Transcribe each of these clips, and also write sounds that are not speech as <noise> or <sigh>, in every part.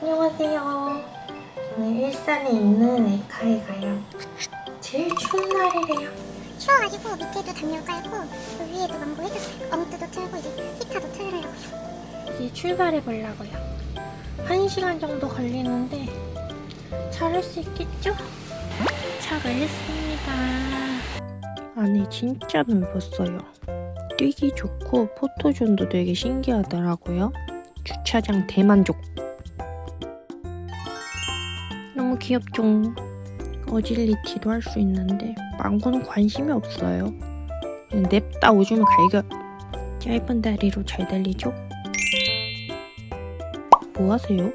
안녕하세요. 저는 일산에 있는 에카에 가요. 제일 추운 날이래요. 추워가지고 밑에도 담요 깔고 그 위에도 망고 해줬어요. 어묵도 틀고 이제 히타도 틀으려고요. 이제 출발해 보려고요. 한 시간 정도 걸리는데 잘할 수 있겠죠? 도착을 했습니다. 안에 진짜 넓었어요. 뛰기 좋고 포토존도 되게 신기하더라고요. 주차장 대만족. 너무 귀엽죠? 어질리티도 할 수 있는데 망고는 관심이 없어요. 냅다 오줌 갈겨. 짧은 다리로 잘 달리죠? 뭐 하세요?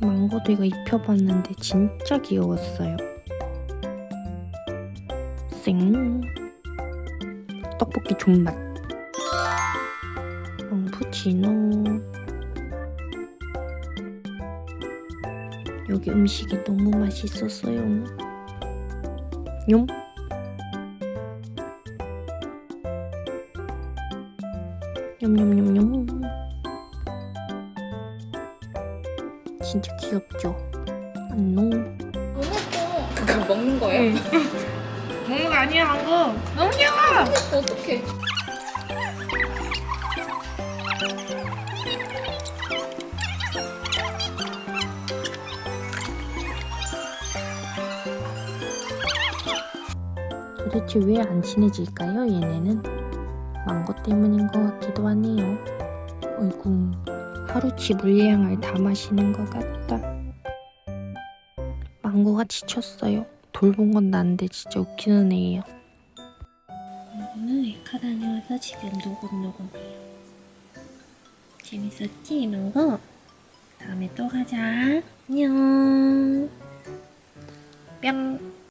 망고도 이거 입혀봤는데 진짜 귀여웠어요. 쌩. 떡볶이 존맛. 푸치노. 여기 음식이 너무 맛있었어요. 용. 냠냠냠냠. 진짜 귀엽죠? 안녕. 그거 먹는 거예요? <laughs> 먹는 거 아니야, 방금. 너무 귀여워! 어떡해. 도대체 왜 안 친해질까요, 얘네는? 망고 때문인 것 같기도 하네요. 어이구, 하루치 물량을 다 마시는 것 같다. 망고가 지쳤어요. 돌본 건 난데 진짜 웃기는 애예요. 오늘 에카 다녀와서 지금 노곤노곤해요. 재밌었지, 망고? 다음에 또 가자. 안녕. 뿅.